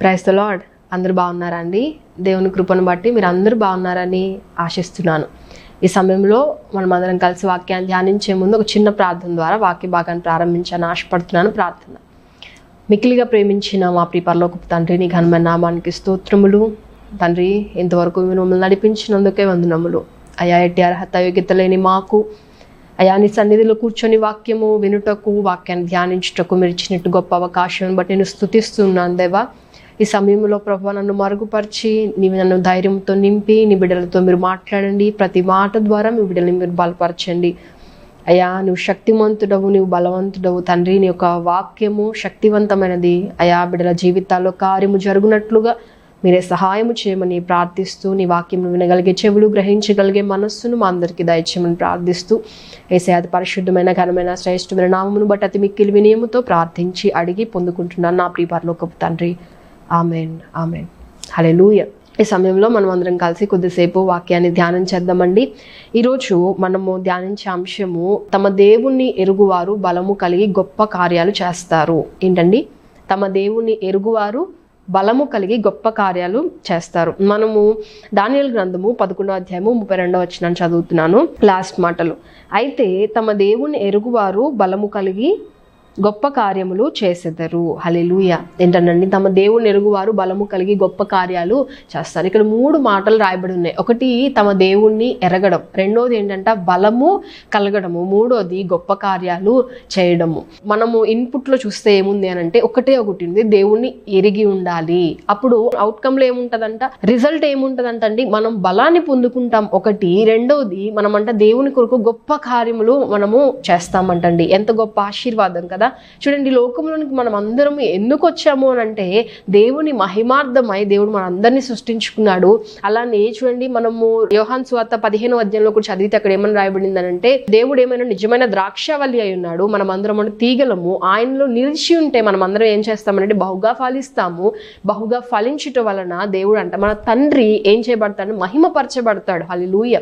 Price the lord అందరూ బాగున్నారా అండి? దేవుని కృపను బట్టి మీరు అందరూ బాగున్నారని ఆశిస్తున్నాను. ఈ సమయంలో మనం అందరం కలిసి వాక్యాన్ని ధ్యానించే ముందు ఒక చిన్న ప్రార్థన ద్వారా వాక్య భాగాన్ని ప్రారంభించాలని ఆశపడుతున్నాను ప్రార్థన. మిక్కిలిగా ప్రేమించిన మా ప్రియ తండ్రిని తండ్రి నీ ఘనమైన నామానికి స్తోత్రములు. తండ్రి ఇంతవరకు మిమ్మల్ని నడిపించినందుకే వందనములు. అయా ఎట్టి అర్హత యోగ్యత లేని మాకు. అయా నీ సన్నిధిలో కూర్చొని వాక్యము వినుటకు వాక్యాన్ని ధ్యానించుటకు మీరు ఇచ్చినట్టు గొప్ప అవకాశం బట్టి నేను స్థుతిస్తున్నాను దేవా. ఈ సమయంలో ప్రభు నన్ను మరుగుపరిచి నీవు నన్ను ధైర్యంతో నింపి నీ బిడ్డలతో మీరు మాట్లాడండి. ప్రతి మాట ద్వారా మీ బిడ్డల్ని మీరు బలపరచండి. అయ్యా నువ్వు శక్తివంతుడవు నువ్వు బలవంతుడవు. తండ్రి నీ యొక్క వాక్యము శక్తివంతమైనది. అయా బిడ్డల జీవితాల్లో కార్యము జరుగునట్లుగా మీరే సహాయము చేయమని ప్రార్థిస్తూ నీ వాక్యం వినగలిగే చెవులు గ్రహించగలిగే మనస్సును మా అందరికీ దయచేయమని ప్రార్థిస్తూ ఏసే అది పరిశుద్ధమైన ఘనమైన శ్రేష్ఠమైన నామమును బట్టి అతి మిక్కిలి వినయముతో ప్రార్థించి అడిగి పొందుకుంటున్నాను నా ప్రీపర్లో పరలోకపు తండ్రి. Amen amen. హలెలూయ ఈ సమయంలో మనం అందరం కలిసి కొద్దిసేపు వాక్యాన్ని ధ్యానం చేద్దామండి. ఈరోజు మనము ధ్యానించే అంశము తమ దేవుణ్ణి ఎరుగువారు బలము కలిగి గొప్ప కార్యాలు చేస్తారు. ఏంటండి? తమ దేవుణ్ణి ఎరుగువారు బలము కలిగి గొప్ప కార్యాలు చేస్తారు. మనము దానియల్ గ్రంథము పదకొండో అధ్యాయము ముప్పై రెండో వచ్చిన చదువుతున్నాను. లాస్ట్ మాటలు. అయితే తమ దేవుణ్ణి ఎరుగువారు బలము కలిగి గొప్ప కార్యములు చేసెదరు. హలెలుయ ఏంటనండి తమ దేవుని ఎరుగువారు బలము కలిగి గొప్ప కార్యాలు చేస్తారు. ఇక్కడ మూడు మాటలు రాయబడి ఉన్నాయి. ఒకటి తమ దేవుణ్ణి ఎరగడం. రెండోది ఏంటంటే బలము కలగడము. మూడోది గొప్ప కార్యాలు చేయడము. మనము ఇన్పుట్లో చూస్తే ఏముంది అని అంటే ఒకటే ఒకటి ఉంది దేవుణ్ణి ఎరిగి ఉండాలి. అప్పుడు అవుట్కమ్లో ఏముంటుందంట? రిజల్ట్ ఏముంటదంట అండి మనం బలాన్ని పొందుకుంటాం. ఒకటి. రెండోది మనం అంట దేవుని కొరకు గొప్ప కార్యములు మనము చేస్తామంటండి. ఎంత గొప్ప ఆశీర్వాదం కదా. చూడండి లోకంలోనికి మనం అందరం ఎందుకు వచ్చాము అని అంటే దేవుని మహిమార్థమై దేవుడు మన అందరినీ సృష్టించుకున్నాడు. అలానే చూడండి మనము యోహాన్ స్వాత పదిహేను అధ్యాయంలో కూడా చదివితే అక్కడ ఏమని రాయబడింది అని అంటే దేవుడు ఏమైనా నిజమైన ద్రాక్షవల్లి అయి ఉన్నాడు మనం అందరం తీగలము. ఆయనలో నిలిచి ఉంటే మనం అందరం ఏం చేస్తామంటే బహుగా ఫలిస్తాము. బహుగా ఫలించటం వలన దేవుడు అంట మన తండ్రి ఏం చేయబడతాడు? మహిమపరచబడతాడు. హల్లెలూయా.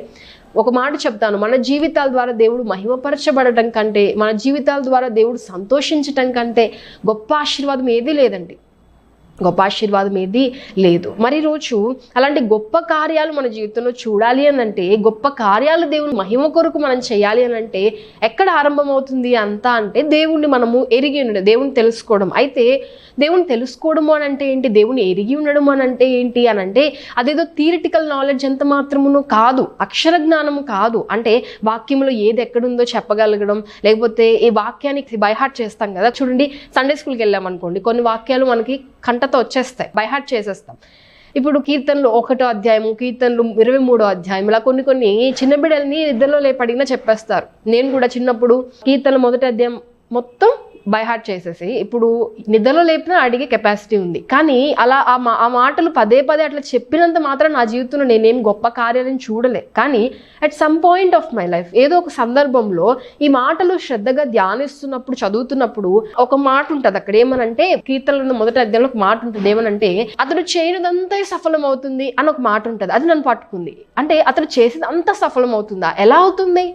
ఒక మాట చెప్తాను. మన జీవితాల ద్వారా దేవుడు మహిమపరచబడటం కంటే మన జీవితాల ద్వారా దేవుడు సంతోషించటం కంటే గొప్ప ఆశీర్వాదం ఏదీ లేదండి. గొప్ప ఆశీర్వాదం ఏది లేదు. మరి రోజు అలాంటి గొప్ప కార్యాలు మన జీవితంలో చూడాలి అని అంటే గొప్ప కార్యాలు దేవుని మహిమ కొరకు మనం చేయాలి అని అంటే ఎక్కడ ఆరంభమవుతుంది అంతా అంటే దేవుణ్ణి మనము ఎరిగి ఉండడం దేవుని తెలుసుకోవడం. అయితే దేవుని తెలుసుకోవడము అని అంటే ఏంటి? దేవుని ఎరిగి ఉండడం అని అంటే ఏంటి? అని అంటే అదేదో థియరిటికల్ నాలెడ్జ్ ఎంత మాత్రమును కాదు అక్షర జ్ఞానము కాదు. అంటే వాక్యంలో ఏది ఎక్కడుందో చెప్పగలగడం లేకపోతే ఈ వాక్యానికి బైహార్ట్ చేస్తాం కదా? చూడండి సండే స్కూల్కి వెళ్ళాం అనుకోండి కొన్ని వాక్యాలు మనకి కంటతో వచ్చేస్తాయి బైహార్ట్ చేసేస్తాం. ఇప్పుడు కీర్తనలు ఒకటో అధ్యాయము కీర్తనలు ఇరవై మూడో అధ్యాయం ఇలా కొన్ని కొన్ని చిన్న బిడ్డల్ని నిద్రలో లేపడినా చెప్పేస్తారు. నేను కూడా చిన్నప్పుడు కీర్తనలు మొదటి అధ్యాయం మొత్తం బైహార్ట్ చేసేసి ఇప్పుడు నిద్రలో లేపినా అడిగే కెపాసిటీ ఉంది. కానీ అలా ఆ మా ఆ మాటలు పదే పదే అట్లా చెప్పినంత మాత్రం నా జీవితంలో నేనేం గొప్ప కార్యాలను చూడలే. కానీ at some point of my life ఏదో ఒక సందర్భంలో ఈ మాటలు శ్రద్ధగా ధ్యానిస్తున్నప్పుడు చదువుతున్నప్పుడు ఒక మాట ఉంటుంది. అక్కడ ఏమనంటే కీర్తనలో మొదటి అధ్యాయంలో ఒక మాట ఉంటుంది. ఏమనంటే అతడు చేయనిదంతా సఫలం అవుతుంది అని ఒక మాట ఉంటుంది. అది నన్ను పట్టుకుంది. అంటే అతడు చేసేది అంత సఫలం అవుతుందా ఎలా అవుతుంది?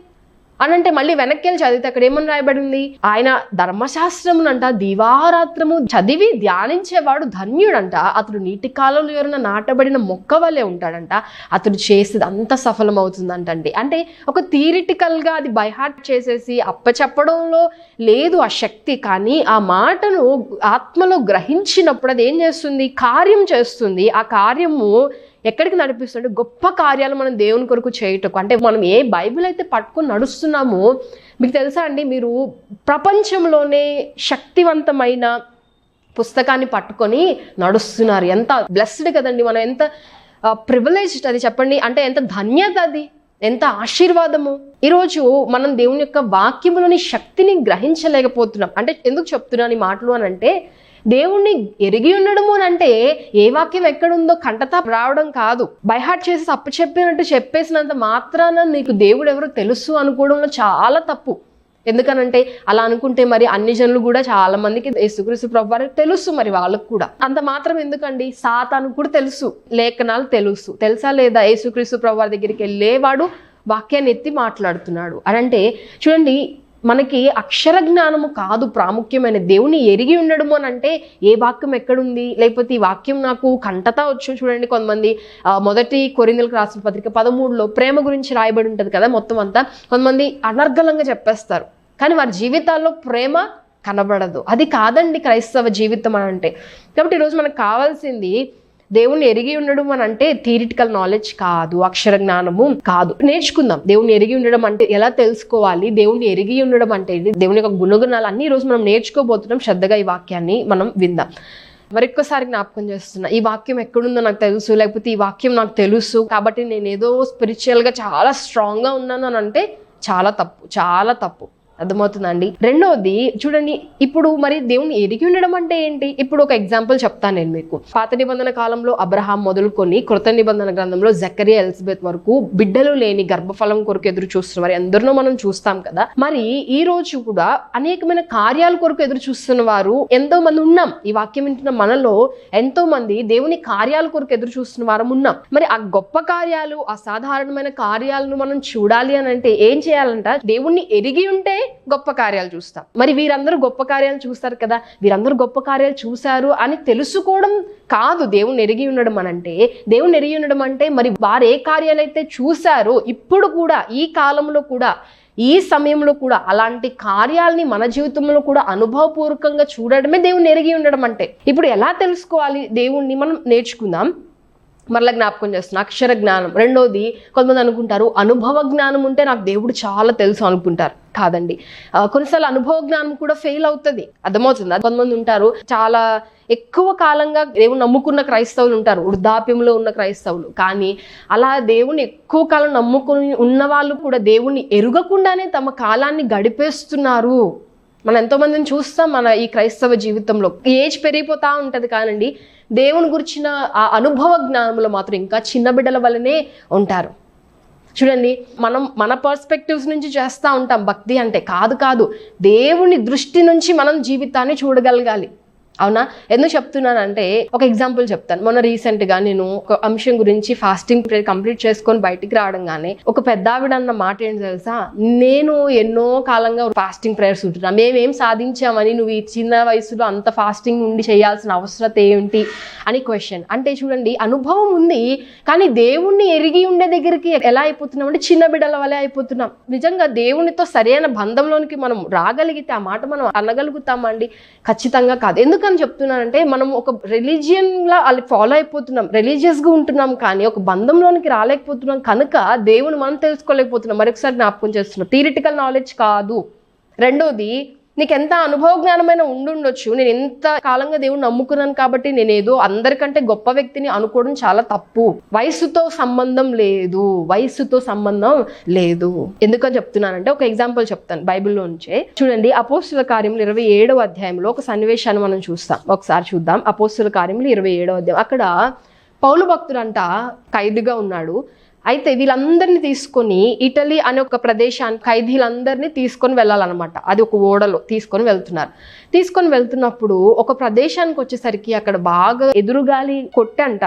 అని అంటే మళ్ళీ వెనక్కి వెళ్ళి చదివితే అక్కడ ఏమని రాయబడింది? ఆయన ధర్మశాస్త్రమునంట దివారాత్రము చదివి ధ్యానించేవాడు ధన్యుడంట. అతడు నీటి కాలంలో ఎవరైనా నాటబడిన మొక్క వలె ఉంటాడంట. అతడు చేసేది అంత సఫలం అవుతుందంటండి అంటే ఒక థియరిటికల్గా అది బైహార్ట్ చేసేసి అప్పచెప్పడంలో లేదు ఆ శక్తి కానీ ఆ మాటను ఆత్మలో గ్రహించినప్పుడు అది ఏం చేస్తుంది? కార్యం చేస్తుంది. ఆ కార్యము ఎక్కడికి నడిపిస్తుంటే గొప్ప కార్యాలు మనం దేవుని కొరకు చేయటకు. అంటే మనం ఏ బైబిల్ అయితే పట్టుకొని నడుస్తున్నామో మీకు తెలుసా అండి మీరు ప్రపంచంలోనే శక్తివంతమైన పుస్తకాన్ని పట్టుకొని నడుస్తున్నారు. ఎంత బ్లెస్డ్ కదండి మనం ఎంత ప్రివిలేజ్డ్ అది చెప్పండి. అంటే ఎంత ధన్యత అది ఎంత ఆశీర్వాదము. ఈరోజు మనం దేవుని యొక్క వాక్యములోని శక్తిని గ్రహించలేకపోతున్నాం. అంటే ఎందుకు చెప్తున్నాను ఈ మాటలు అని అంటే దేవుణ్ణి ఎరిగి ఉండడము అని అంటే ఏ వాక్యం ఎక్కడుందో కంటతా రావడం కాదు. బైహార్ట్ చేసి తప్పు చెప్పినట్టు చెప్పేసినంత మాత్రాన నీకు దేవుడు ఎవరో తెలుసు అనుకోవడంలో చాలా తప్పు. ఎందుకనంటే అలా అనుకుంటే మరి అన్ని జనులు కూడా చాలా మందికి యేసుక్రీస్తు ప్రభు వారికి తెలుసు మరి వాళ్ళకు కూడా. అంత మాత్రం ఎందుకండి? సాతాను కూడా తెలుసు. లేఖనాలు తెలుసు. తెలుసా లేదా? యేసుక్రీస్తు ప్రభు వారి దగ్గరికి వెళ్ళేవాడు వాక్యాన్ని ఎత్తి మాట్లాడుతున్నాడు. అనంటే అంటే చూడండి మనకి అక్షర జ్ఞానము కాదు ప్రాముఖ్యమైన. దేవుని ఎరిగి ఉండడము అని అంటే ఏ వాక్యం ఎక్కడుంది? లేకపోతే ఈ వాక్యం నాకు కంటతా వచ్చు చూడండి కొంతమంది. మొదటి కొరిందలకు రాసిన పత్రిక పదమూడులో ప్రేమ గురించి రాయబడి ఉంటుంది కదా మొత్తం అంతా. కొంతమంది అనర్గళంగా చెప్పేస్తారు. కానీ వారి జీవితాల్లో ప్రేమ కనబడదు. అది కాదండి క్రైస్తవ జీవితం అని అంటే. కాబట్టి ఈరోజు మనకు కావాల్సింది దేవుణ్ణి ఎరిగి ఉండడం అని అంటే థియరిటికల్ నాలెడ్జ్ కాదు అక్షర జ్ఞానము కాదు. నేర్చుకుందాం. దేవుణ్ణి ఎరిగి ఉండడం అంటే ఎలా తెలుసుకోవాలి? దేవుణ్ణి ఎరిగి ఉండడం అంటే దేవుని యొక్క గుణగుణాలు అన్ని రోజు మనం నేర్చుకోబోతున్నాం శ్రద్ధగా ఈ వాక్యాన్ని మనం విందాం. మరొక్కసారి జ్ఞాపకం చేస్తున్నా ఈ వాక్యం ఎక్కడుందో నాకు తెలుసు లేకపోతే ఈ వాక్యం నాకు తెలుసు కాబట్టి నేను ఏదో స్పిరిచువల్గా చాలా స్ట్రాంగ్గా ఉన్నాను అని అంటే చాలా తప్పు చాలా తప్పు. అర్థమవుతుందండి. రెండవది చూడండి ఇప్పుడు మరి దేవుని ఎరిగి ఉండడం అంటే ఏంటి? ఇప్పుడు ఒక ఎగ్జాంపుల్ చెప్తాను నేను మీకు. పాత నిబంధన కాలంలో అబ్రహాం మొదలుకొని కృత నిబంధన గ్రంథంలో జకరియా ఎలిజబెత్ వరకు బిడ్డలు లేని గర్భఫలం కొరకు ఎదురు చూస్తున్న వారు ఎందరినో మనం చూస్తాం కదా. మరి ఈ రోజు కూడా అనేకమైన కార్యాల కొరకు ఎదురు చూస్తున్న వారు ఎంతో మంది ఉన్నాం. ఈ వాక్యం వింటున్న మనలో ఎంతో మంది దేవుని కార్యాల కొరకు ఎదురు చూస్తున్న వారం ఉన్నాం. మరి ఆ గొప్ప కార్యాలు అసాధారణమైన కార్యాలను మనం చూడాలి అని అంటే ఏం చేయాలంట? దేవుణ్ణి ఎరిగి ఉంటే గొప్ప కార్యాలు చూస్తాం. మరి వీరందరూ గొప్ప కార్యాలు చూస్తారు కదా? వీరందరూ గొప్ప కార్యాలు చూశారు అని తెలుసుకోవడం కాదు దేవుణ్ణి ఎరిగి ఉండడం అని అంటే. దేవుణ్ణి ఎరిగి ఉండడం అంటే మరి వారు ఏ కార్యాలు అయితే చూశారో ఇప్పుడు కూడా ఈ కాలంలో కూడా ఈ సమయంలో కూడా అలాంటి కార్యాలని మన జీవితంలో కూడా అనుభవపూర్వకంగా చూడడమే దేవుని ఎరిగి ఉండడం అంటే. ఇప్పుడు ఎలా తెలుసుకోవాలి? దేవుణ్ణి మనం నేర్చుకుందాం. మరలా జ్ఞాపకం చేస్తున్నా అక్షర జ్ఞానం. రెండోది కొంతమంది అనుకుంటారు అనుభవ జ్ఞానం ఉంటే నాకు దేవుడు చాలా తెలుసు అనుకుంటారు. కాదండి. కొన్నిసార్లు అనుభవ జ్ఞానం కూడా ఫెయిల్ అవుతుంది. అర్థమవుతుంది? కొంతమంది ఉంటారు చాలా ఎక్కువ కాలంగా దేవుని నమ్ముకున్న క్రైస్తవులు ఉంటారు వృద్ధాప్యంలో ఉన్న క్రైస్తవులు. కానీ అలా దేవుని ఎక్కువ కాలం నమ్ముకుని ఉన్న వాళ్ళు కూడా దేవుణ్ణి ఎరుగకుండానే తమ కాలాన్ని గడిపేస్తున్నారు. మనం ఎంతోమందిని చూస్తాం మన ఈ క్రైస్తవ జీవితంలో. ఏజ్ పెరిగిపోతూ ఉంటుంది కానండి దేవుని గురించిన ఆ అనుభవ జ్ఞానంలో మాత్రం ఇంకా చిన్న బిడ్డల వల్లనే ఉంటారు. చూడండి మనం మన పర్స్పెక్టివ్స్ నుంచి చేస్తూ ఉంటాం భక్తి అంటే కాదు కాదు దేవుని దృష్టి నుంచి మనం జీవితాన్ని చూడగలగాలి. అవునా? ఎందుకు చెప్తున్నానంటే ఒక ఎగ్జాంపుల్ చెప్తాను. మొన్న రీసెంట్గా నేను ఒక అంశం గురించి ఫాస్టింగ్ ప్రేయర్ కంప్లీట్ చేసుకొని బయటికి రావడంగానే ఒక పెద్ద ఆవిడ అన్న మాట ఏంటి తెలుసా? నేను ఎన్నో కాలంగా ఫాస్టింగ్ ప్రేయర్స్ ఉంటున్నా. మేమేం సాధించామని నువ్వు ఈ చిన్న వయసులో అంత ఫాస్టింగ్ ఉండి చేయాల్సిన అవసరత ఏంటి? అని క్వశ్చన్ అంటే చూడండి అనుభవం ఉంది కానీ దేవుణ్ణి ఎరిగి ఉండే దగ్గరికి ఎలా అయిపోతున్నాం అంటే చిన్న బిడ్డల వలె అయిపోతున్నాం. నిజంగా దేవునితో సరైన బంధంలోనికి మనం రాగలిగితే ఆ మాట మనం అనగలుగుతామండి? ఖచ్చితంగా కాదు. ఎందుకంటే ఎందుకని చెప్తున్నానంటే మనం ఒక రిలీజియన్లా వాళ్ళు ఫాలో అయిపోతున్నాం. రిలీజియస్గా ఉంటున్నాం కానీ ఒక బంధంలోనికి రాలేకపోతున్నాం. కనుక దేవుని మనం తెలుసుకోలేకపోతున్నాం. మరొకసారి జ్ఞాపకం చేస్తున్నాం. థియరిటికల్ నాలెడ్జ్ కాదు. రెండోది నీకు ఎంత అనుభవ జ్ఞానమైన ఉండుండొచ్చు. నేను ఎంత కాలంగా దేవుని నమ్ముకున్నాను కాబట్టి నేనేదో అందరికంటే గొప్ప వ్యక్తిని అనుకోవడం చాలా తప్పు. వయసుతో సంబంధం లేదు. వయసుతో సంబంధం లేదు. ఎందుకని చెప్తున్నానంటే ఒక ఎగ్జాంపుల్ చెప్తాను బైబిల్లో నుంచే. చూడండి అపోస్తుల కార్యములు ఇరవై ఏడవ అధ్యాయంలో ఒక సన్నివేశాన్ని మనం చూస్తాం. ఒకసారి చూద్దాం. అపోస్తుల కార్యములు ఇరవై ఏడవ అధ్యాయం. అక్కడ పౌలు భక్తుడంట ఖైదుగా ఉన్నాడు. అయితే వీళ్ళందరినీ తీసుకొని ఇటలీ అనే ఒక ప్రదేశానికి ఖైదీలందరినీ తీసుకొని వెళ్ళాలన్నమాట. అది ఒక ఓడలో తీసుకొని వెళ్తున్నారు. తీసుకొని వెళ్తున్నప్పుడు ఒక ప్రదేశానికి వచ్చేసరికి అక్కడ బాగా ఎదురుగాలి కొట్టంట.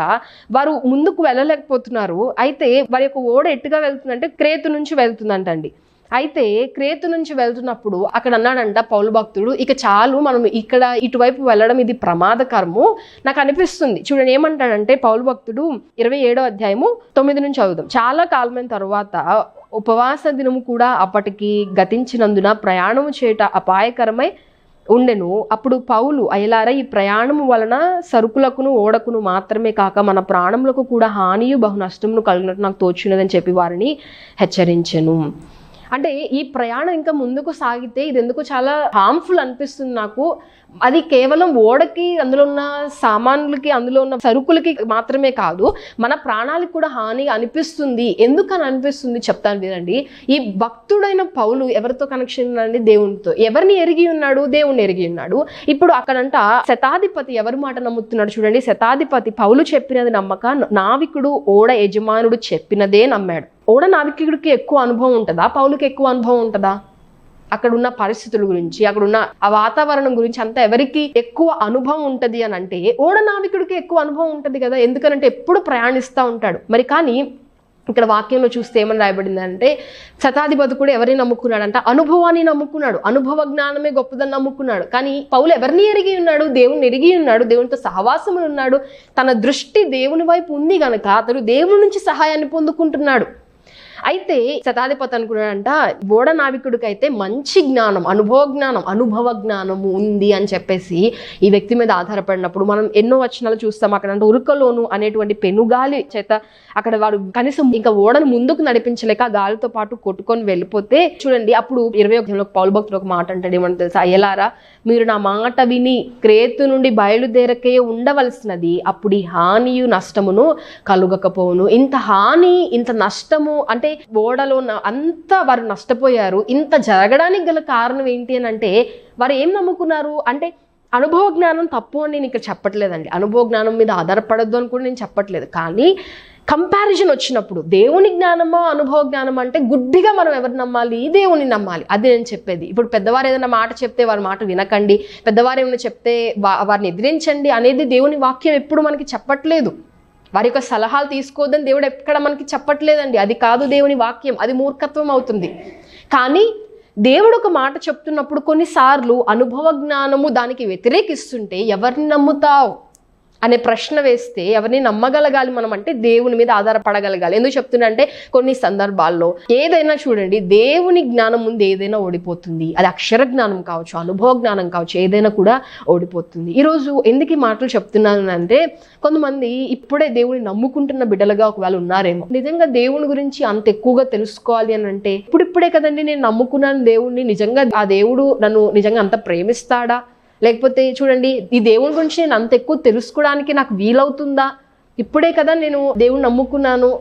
వారు ముందుకు వెళ్ళలేకపోతున్నారు. అయితే వారి యొక్క ఓడ ఎట్టుగా వెళ్తుందంటే క్రేతు నుంచి వెళ్తుందంటండి. అయితే క్రేతు నుంచి వెళ్తున్నప్పుడు అక్కడ అన్నాడంట పౌలు భక్తుడు ఇక చాలు మనం ఇక్కడ ఇటువైపు వెళ్ళడం ఇది ప్రమాదకరము. నాకు అనిపిస్తుంది. చూడండి ఏమంటాడంటే పౌలు భక్తుడు ఇరవై ఏడో అధ్యాయము తొమ్మిది నుంచి చదువుదాం. చాలా కాలమైన తర్వాత ఉపవాస దినము కూడా అప్పటికి గతించినందున ప్రయాణము చేయట అపాయకరమై ఉండెను. అప్పుడు పౌలు అయలార ఈ ప్రయాణము వలన సరుకులకును ఓడకును మాత్రమే కాక మన ప్రాణములకు కూడా హానియు బహు నష్టమును కలిగినట్టు నాకు తోచినదని చెప్పి వారిని హెచ్చరించెను. అంటే ఈ ప్రయాణం ఇంకా ముందుకు సాగితే ఇది ఎందుకు చాలా హార్మ్ఫుల్ అనిపిస్తుంది నాకు. అది కేవలం ఓడకి అందులో ఉన్న సామాన్లకి అందులో ఉన్న సరుకులకి మాత్రమే కాదు మన ప్రాణాలకు కూడా హాని అనిపిస్తుంది. ఎందుకని అనిపిస్తుంది చెప్తాను వినండి. ఈ భక్తుడైన పౌలు ఎవరితో కనెక్షన్ ఉందండి? దేవునితో. ఎవరిని ఎరిగి ఉన్నాడు? దేవుణ్ణి ఎరిగి ఉన్నాడు. ఇప్పుడు అక్కడంట శతాధిపతి ఎవరి మాట నమ్ముతున్నాడు చూడండి. శతాధిపతి పౌలు చెప్పినది నమ్మక నావికుడు ఓడ యజమానుడు చెప్పినదే నమ్మాడు. ఓడ నావికుడికి ఎక్కువ అనుభవం ఉంటుందా? పౌలుకి ఎక్కువ అనుభవం ఉంటుందా? అక్కడ ఉన్న పరిస్థితుల గురించి అక్కడ ఉన్న ఆ వాతావరణం గురించి అంతా ఎవరికి ఎక్కువ అనుభవం ఉంటది అని అంటే ఓడనావికుడికి ఎక్కువ అనుభవం ఉంటది కదా ఎందుకనంటే ఎప్పుడు ప్రయాణిస్తూ ఉంటాడు. మరి కానీ ఇక్కడ వాక్యంలో చూస్తే ఏమని రాయబడిందంటే శతాధిపతి కూడా ఎవరిని నమ్ముకున్నాడు అంటే అనుభవాన్ని నమ్ముకున్నాడు. అనుభవ జ్ఞానమే గొప్పదని నమ్ముకున్నాడు. కానీ పౌలు ఎవరిని ఎరిగి ఉన్నాడు? దేవుని ఎరిగి ఉన్నాడు. దేవునితో సహవాసములు ఉన్నాడు. తన దృష్టి దేవుని వైపు ఉంది కనుక అతడు దేవుని నుంచి సహాయాన్ని పొందుకుంటున్నాడు. అయితే శతాధిపతి అనుకున్నాడంట ఓడ నావికుడికి అయితే మంచి జ్ఞానం అనుభవ జ్ఞానం అనుభవ జ్ఞానము ఉంది అని చెప్పేసి ఈ వ్యక్తి మీద ఆధారపడినప్పుడు మనం ఎన్నో వచనాలు చూస్తాం. అక్కడ అంటే ఉరుకలోను అనేటువంటి పెనుగాలి చేత అక్కడ వాడు కనీసం ఇంకా ఓడను ముందుకు నడిపించలేక గాలితో పాటు కొట్టుకొని వెళ్ళిపోతే చూడండి అప్పుడు ఇరవై ఒకటిలో పౌలు భక్తులు ఒక మాట అంటాడు ఏమంటే తెలుసా? అయ్యలారా మీరు నా మాట విని క్రేతు నుండి బయలుదేరకే ఉండవలసినది అప్పుడు ఈ హానియు నష్టమును కలుగకపోవును. ఇంత హాని ఇంత నష్టము అంటే ఓడలో అంత అంతా వారు నష్టపోయారు. ఇంత జరగడానికి గల కారణం ఏంటి అని అంటే వారు ఏం నమ్ముకున్నారు? అంటే అనుభవ జ్ఞానం తప్పు అని నేను ఇక్కడ చెప్పట్లేదండి. అనుభవ జ్ఞానం మీద ఆధారపడద్దు అని కూడా నేను చెప్పట్లేదు. కానీ కంపారిజన్ వచ్చినప్పుడు దేవుని జ్ఞానమో అనుభవ జ్ఞానం అంటే గుడ్డిగా మనం ఎవరు నమ్మాలి? దేవుని నమ్మాలి. అది నేను చెప్పేది. ఇప్పుడు పెద్దవారు ఏదైనా మాట చెప్తే వారి మాట వినకండి. పెద్దవారు ఏమైనా చెప్తే వా- వారిని ఎదిరించండి అనేది దేవుని వాక్యం ఎప్పుడు మనకి చెప్పట్లేదు. వారి యొక్క సలహాలు తీసుకోవద్దని దేవుడు ఎక్కడ మనకి చెప్పట్లేదండి. అది కాదు దేవుని వాక్యం. అది మూర్ఖత్వం అవుతుంది. కానీ దేవుడు ఒక మాట చెప్తున్నప్పుడు కొన్నిసార్లు అనుభవ జ్ఞానము దానికి వ్యతిరేకిస్తుంటే ఎవరిని నమ్ముతావు? అనే ప్రశ్న వేస్తే ఎవరిని నమ్మగలగాలి మనం అంటే దేవుని మీద ఆధారపడగలగాలి. ఎందుకు చెప్తున్నా అంటే కొన్ని సందర్భాల్లో ఏదైనా చూడండి దేవుని జ్ఞానం ముందు ఏదైనా ఓడిపోతుంది. అది అక్షర జ్ఞానం కావచ్చు అనుభవ జ్ఞానం కావచ్చు ఏదైనా కూడా ఓడిపోతుంది. ఈరోజు ఎందుకు ఈ మాటలు చెప్తున్నాను అంటే కొంతమంది ఇప్పుడే దేవుని నమ్ముకుంటున్న బిడ్డలుగా ఒకవేళ ఉన్నారేమో నిజంగా దేవుని గురించి అంత ఎక్కువగా తెలుసుకోవాలి అని అంటే ఇప్పుడిప్పుడే కదండి నేను నమ్ముకున్నాను దేవుణ్ణి నిజంగా ఆ దేవుడు నన్ను నిజంగా అంత ప్రేమిస్తాడా? లేకపోతే చూడండి ఈ దేవుని గురించి నేను అంత ఎక్కువ తెలుసుకోవడానికి నాకు వీలవుతుందా? ఇప్పుడే కదా నేను దేవుని నమ్ముకున్నాను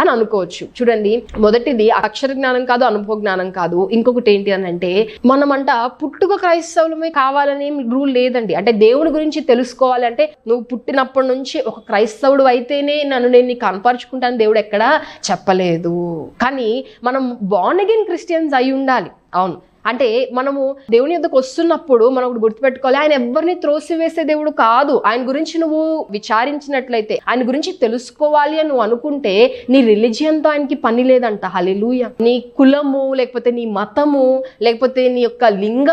అని అనుకోవచ్చు. చూడండి మొదటిది అక్షర జ్ఞానం కాదు అనుభవ జ్ఞానం కాదు. ఇంకొకటి ఏంటి అని అంటే మనమంట పుట్టుక క్రైస్తవులమే కావాలని రూల్ లేదండి. అంటే దేవుని గురించి తెలుసుకోవాలి అంటే నువ్వు పుట్టినప్పటి నుంచి ఒక క్రైస్తవుడు అయితేనే నన్ను నేను నీకు కనపరుచుకుంటాను దేవుడు ఎక్కడా చెప్పలేదు. కానీ మనం బాన్ అగైన్ క్రిస్టియన్స్ అయి ఉండాలి. అవును. అంటే మనము దేవుని యొక్కకు వస్తున్నప్పుడు మనం ఒకటి గుర్తుపెట్టుకోవాలి. ఆయన ఎవరిని త్రోసివేసే దేవుడు కాదు. ఆయన గురించి నువ్వు విచారించినట్లయితే ఆయన గురించి తెలుసుకోవాలి అని నువ్వు అనుకుంటే నీ రిలీజియన్తో ఆయనకి పని లేదంట. హలెలుయ నీ కులము లేకపోతే నీ మతము లేకపోతే నీ యొక్క లింగ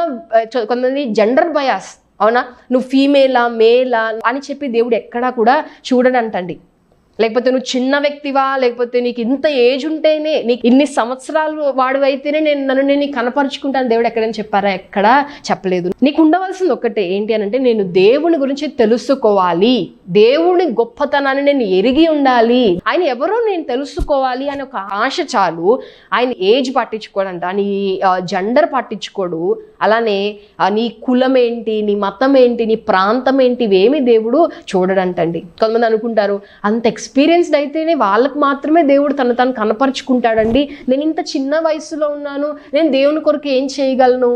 కొంతమంది జెండర్ బయాస్ అవునా? నువ్వు ఫీమేలా మేలా అని చెప్పి దేవుడు ఎక్కడా కూడా చూడడంటండి. లేకపోతే నువ్వు చిన్న వ్యక్తివా? లేకపోతే నీకు ఇంత ఏజ్ ఉంటేనే నీకు ఇన్ని సంవత్సరాలు వాడివైతేనే నేను నన్ను నేను కనపరుచుకుంటాను. దేవుడు ఎక్కడని చెప్పారా? ఎక్కడా? చెప్పలేదు. నీకు ఉండవలసింది ఒకటే ఏంటి అని అంటే నేను దేవుని గురించి తెలుసుకోవాలి. దేవుని గొప్పతనాన్ని నేను ఎరిగి ఉండాలి. ఆయన ఎవరో నేను తెలుసుకోవాలి అని ఒక ఆశ చాలు. ఆయన ఏజ్ పట్టించుకోడంట నీ జెండర్ పట్టించుకోడు. అలానే నీ కులం ఏంటి నీ మతం ఏంటి నీ ప్రాంతం ఏంటి ఇవేమి దేవుడు చూడడంటండి. కొంతమంది అనుకుంటారు అంత ఎక్స్పీరియన్స్డ్ అయితేనే వాళ్ళకి మాత్రమే దేవుడు తను తను కనపరుచుకుంటాడండి. నేను ఇంత చిన్న వయసులో ఉన్నాను నేను దేవుని కొరకు ఏం చేయగలను?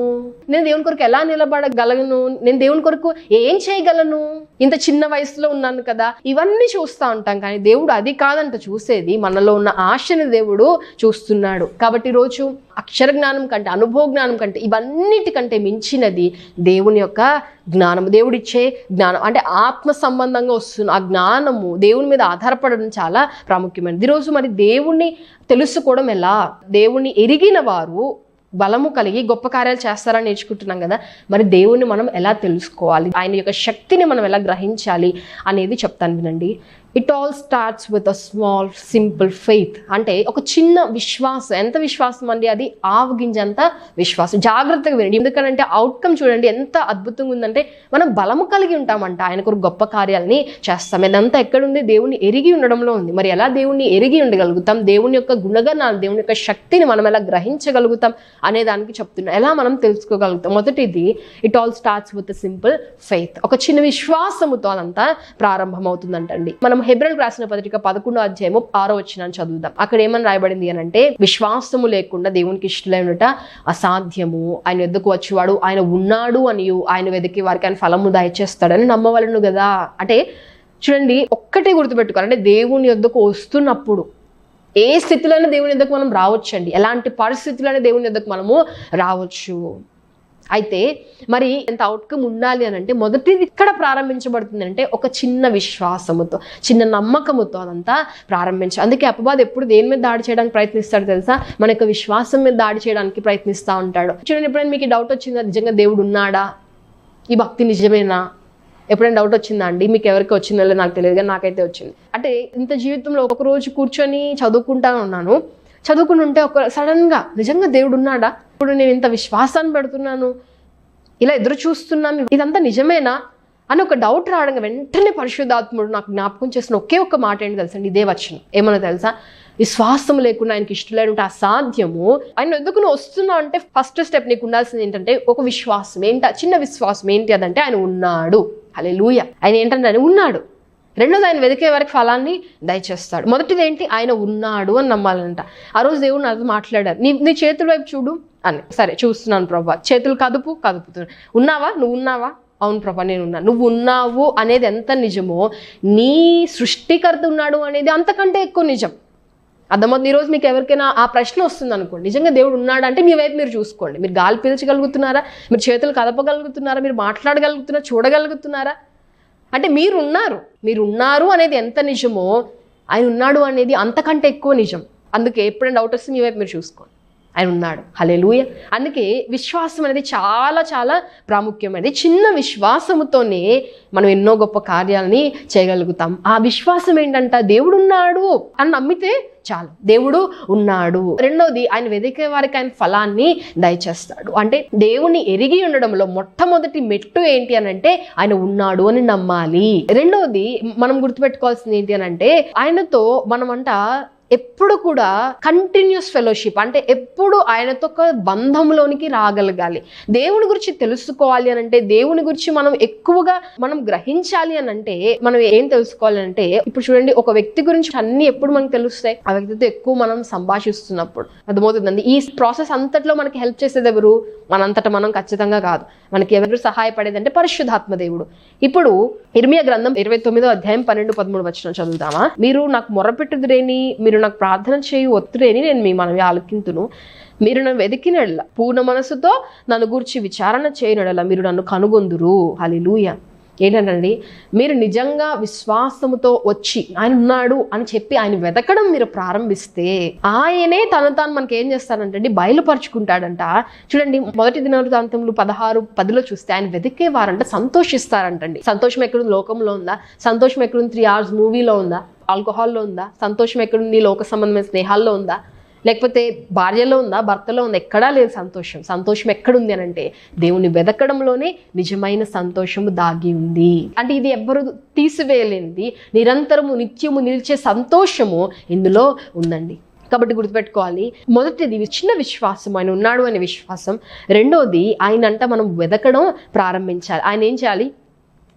నేను దేవుని కొరకు ఎలా నిలబడగలను? నేను దేవుని కొరకు ఏం చేయగలను? ఇంత చిన్న వయసులో ఉన్నాను కదా ఇవన్నీ చూస్తూ ఉంటాం. కానీ దేవుడు అది కాదంట చూసేది. మనలో ఉన్న ఆశని దేవుడు చూస్తున్నాడు. కాబట్టి రోజు అక్షర జ్ఞానం కంటే అనుభవ జ్ఞానం కంటే ఇవన్నిటికంటే మించినది దేవుని యొక్క జ్ఞానం దేవుడిచ్చే జ్ఞానం అంటే ఆత్మ సంబంధంగా వస్తున్న ఆ జ్ఞానము దేవుని మీద ఆధారపడడం చాలా ప్రాముఖ్యమైనది. ఈరోజు మరి దేవుణ్ణి తెలుసుకోవడం ఎలా? దేవుణ్ణి ఎరిగిన వారు బలము కలిగి గొప్ప కార్యాలు చేస్తారని నేర్చుకుంటున్నాం కదా. మరి దేవుణ్ణి మనం ఎలా తెలుసుకోవాలి? ఆయన యొక్క శక్తిని మనం ఎలా గ్రహించాలి అనేది చెప్తాను వినండి. It all starts with a small simple faith అంటే ఒక చిన్న విశ్వాసం. ఎంత విశ్వాసం అండి అది? ఆవగింజంత విశ్వాసం. జాగ్రత్తగా వినండి. ఎందుకంటే అవుట్కమ్ చూడండి ఎంత అద్భుతంగా ఉందంటే మనం బలము కలిగి ఉంటామంట. ఆయన కొరకు గొప్ప కార్యాలని చేస్తాం. ఇదంతా ఎక్కడుంది? దేవుని ఎరిగి ఉండడంలో ఉంది. మరి ఎలా దేవుణ్ణి ఎరిగి ఉండగలుగుతాం? దేవుని యొక్క గుణగణాలు దేవుని యొక్క శక్తిని మనం ఎలా గ్రహించగలుగుతాం అనే దానికి చెప్తున్నాం ఎలా మనం తెలుసుకోగలుగుతాం? మొదటిది it all starts with simple faith ఒక చిన్న విశ్వాసముతో అదంతా ప్రారంభమవుతుందంటండి. మనం హెబ్రల్ రాసిన పత్రిక పదకొండో అధ్యాయము ఆరో వచ్చినాన్ని చదువుదాం. అక్కడ ఏమని రాయబడింది అని అంటే విశ్వాసము లేకుండా దేవునికి ఇష్టలైనట అసాధ్యము. ఆయన ఎద్దుకు వచ్చేవాడు ఆయన ఉన్నాడు అని ఆయన వెతికి వారికి ఆయన ఫలము దయచేస్తాడని నమ్మవలను కదా అంటే చూడండి ఒక్కటే గుర్తుపెట్టుకోవాలి. అంటే దేవుని యొద్దకు వస్తున్నప్పుడు ఏ స్థితిలోనే దేవుని యొద్దకు మనం రావచ్చండి? ఎలాంటి పరిస్థితుల్లోనే దేవుని యొద్దకు మనము రావచ్చు? అయితే మరి ఎంత అవుట్కమ్ ఉండాలి అని అంటే మొదటిది ఇక్కడ ప్రారంభించబడుతుంది అంటే ఒక చిన్న విశ్వాసముతో చిన్న నమ్మకముతో అదంతా ప్రారంభించ అందుకే అపవాద్ ఎప్పుడు దేని మీద దాడి చేయడానికి ప్రయత్నిస్తాడు తెలుసా? మన యొక్క విశ్వాసం మీద దాడి చేయడానికి ప్రయత్నిస్తూ ఉంటాడు. చూడండి ఎప్పుడైనా మీకు డౌట్ వచ్చిందా? నిజంగా దేవుడు ఉన్నాడా? ఈ భక్తి నిజమేనా? ఎప్పుడైనా డౌట్ వచ్చిందా అండి? మీకు ఎవరికి వచ్చిందో లేదో నాకు తెలియదు కానీ నాకైతే వచ్చింది. అంటే ఇంత జీవితంలో ఒక రోజు కూర్చొని చదువుకుంటా ఉన్నాను. చదువుకుని ఉంటే ఒక సడన్గా నిజంగా దేవుడు ఉన్నాడా? ఇప్పుడు నేను ఇంత విశ్వాసాన్ని పెడుతున్నాను. ఇలా ఎదురు చూస్తున్నాను. ఇదంతా నిజమేనా? అని ఒక డౌట్ రావడం వెంటనే పరిశుద్ధాత్ముడు నాకు జ్ఞాపకం చేసిన ఒకే ఒక్క మాట ఏంటి తెలుసండి ఇదే వచ్చిన ఏమన్నా తెలుసా? విశ్వాసం లేకుండా ఆయనకి ఇష్టం లేకుంటే అసాధ్యము. ఆయన ఎందుకు నువ్వు వస్తున్నావు అంటే ఫస్ట్ స్టెప్ నీకు ఉండాల్సింది ఏంటంటే ఒక విశ్వాసం. ఏంటి? చిన్న విశ్వాసం. ఏంటి అదంటే ఆయన ఉన్నాడు. అలే లూయ ఆయన ఏంటంటే ఆయన ఉన్నాడు. రెండోది ఆయన వెతికే వరకు ఫలాన్ని దయచేస్తాడు. మొదటిది ఏంటి? ఆయన ఉన్నాడు అని నమ్మాలంట. ఆ రోజు దేవుడు నాతో మాట్లాడారు. నీ నీ చేతుల వైపు చూడు అని. సరే చూస్తున్నాను ప్రభా. చేతులు కదుపు కదుపుతున్నాను ఉన్నావా? నువ్వు ఉన్నావా? అవును ప్రభా నేను ఉన్నా. నువ్వు ఉన్నావు అనేది ఎంత నిజమో నీ సృష్టికర్త ఉన్నాడు అనేది అంతకంటే ఎక్కువ నిజం. అర్థమవుతుంది? ఈరోజు మీకు ఎవరికైనా ఆ ప్రశ్న వస్తుంది అనుకోండి. నిజంగా దేవుడు ఉన్నాడు అంటే మీ వైపు మీరు చూసుకోండి. మీరు గాలి పీల్చగలుగుతున్నారా? మీరు చేతులు కదపగలుగుతున్నారా? మీరు మాట్లాడగలుగుతున్నారా? చూడగలుగుతున్నారా? అంటే మీరు ఉన్నారు మీరు ఉన్నారు అనేది ఎంత నిజమో ఆయన ఉన్నాడు అనేది అంతకంటే ఎక్కువ నిజం. అందుకే ఎప్పుడైనా డౌట్ వస్తే మీ వైపు మీరు చూసుకోండి. ఆయన ఉన్నాడు. హలే అందుకే విశ్వాసం అనేది చాలా చాలా ప్రాముఖ్యమైనది. చిన్న విశ్వాసముతోనే మనం ఎన్నో గొప్ప కార్యాలని చేయగలుగుతాం. ఆ విశ్వాసం ఏంటంట? దేవుడున్నాడు అని నమ్మితే చాలు. దేవుడు ఉన్నాడు. రెండోది ఆయన వెదికే వారికి ఆయన ఫలాన్ని దయచేస్తాడు. అంటే దేవుని ఎరిగి ఉండడంలో మొట్టమొదటి మెట్టు ఏంటి అని అంటే ఆయన ఉన్నాడు అని నమ్మాలి. రెండోది మనం గుర్తుపెట్టుకోవాల్సింది ఏంటి అని అంటే ఆయనతో మనమంట ఎప్పుడు కూడా కంటిన్యూస్ ఫెలోషిప్ అంటే ఎప్పుడు ఆయనతో ఒక బంధంలోనికి రాగలగాలి. దేవుని గురించి తెలుసుకోవాలి అని అంటే దేవుని గురించి మనం ఎక్కువగా మనం గ్రహించాలి అని అంటే మనం ఏం తెలుసుకోవాలి అంటే ఇప్పుడు చూడండి ఒక వ్యక్తి గురించి అన్ని ఎప్పుడు మనకు తెలుస్తాయి. ఆ వ్యక్తితో ఎక్కువ మనం సంభాషిస్తున్నప్పుడు అర్థమవుతుందండి. ఈ ప్రాసెస్ అంతట్లో మనకి హెల్ప్ చేసేది ఎవరు? మనంతట మనం ఖచ్చితంగా కాదు. మనకి ఎవరు సహాయపడేది అంటే పరిశుద్ధాత్మ దేవుడు. ఇప్పుడు ఇర్మియా గ్రంథం ఇరవై తొమ్మిదో అధ్యాయం పన్నెండు పదమూడు వచ్చిన చదువుతామా మీరు నాకు మొరపెట్టుదురేని మీరు నాకు ప్రార్థన చేయి అని నేను మీ మనవి ఆలకింతును. మీరు నన్ను వెతికినడల పూర్ణ మనసుతో నన్ను గూర్చి విచారణ చేయనడల మీరు నన్ను కనుగొందురు. హలిలూయ ఏంటంటే మీరు నిజంగా విశ్వాసముతో వచ్చి ఆయన ఉన్నాడు అని చెప్పి ఆయన వెతకడం మీరు ప్రారంభిస్తే ఆయనే తను తాను మనకి ఏం చేస్తారంటే బయలుపరుచుకుంటాడంట. చూడండి మొదటి దినవృత్తాంతములు పదహారు పదిలో చూస్తే ఆయన వెతికేవారంట సంతోషిస్తారంటండి. సంతోషం ఎక్కడుంది? లోకంలో ఉందా? సంతోషం ఎక్కడుంది? త్రీ అవర్స్ మూవీలో ఉందా? ఆల్కహాల్లో ఉందా? సంతోషం ఎక్కడుంది? లోక సంబంధమైన స్నేహాల్లో ఉందా? లేకపోతే భార్యలో ఉందా? భర్తలో ఉందా? ఎక్కడా లేదు సంతోషం. సంతోషం ఎక్కడుంది అని అంటే దేవుని వెతకడంలోనే నిజమైన సంతోషము దాగి ఉంది. అంటే ఇది ఎవ్వరు తీసివేయలేనిది. నిరంతరము నిత్యము నిలిచే సంతోషము ఇందులో ఉందండి. కాబట్టి గుర్తుపెట్టుకోవాలి. మొదటిది చిన్న విశ్వాసం. ఆయన ఉన్నాడు అనే విశ్వాసం. రెండోది ఆయన అంట మనం వెదకడం ప్రారంభించాలి. ఆయన ఏం చేయాలి?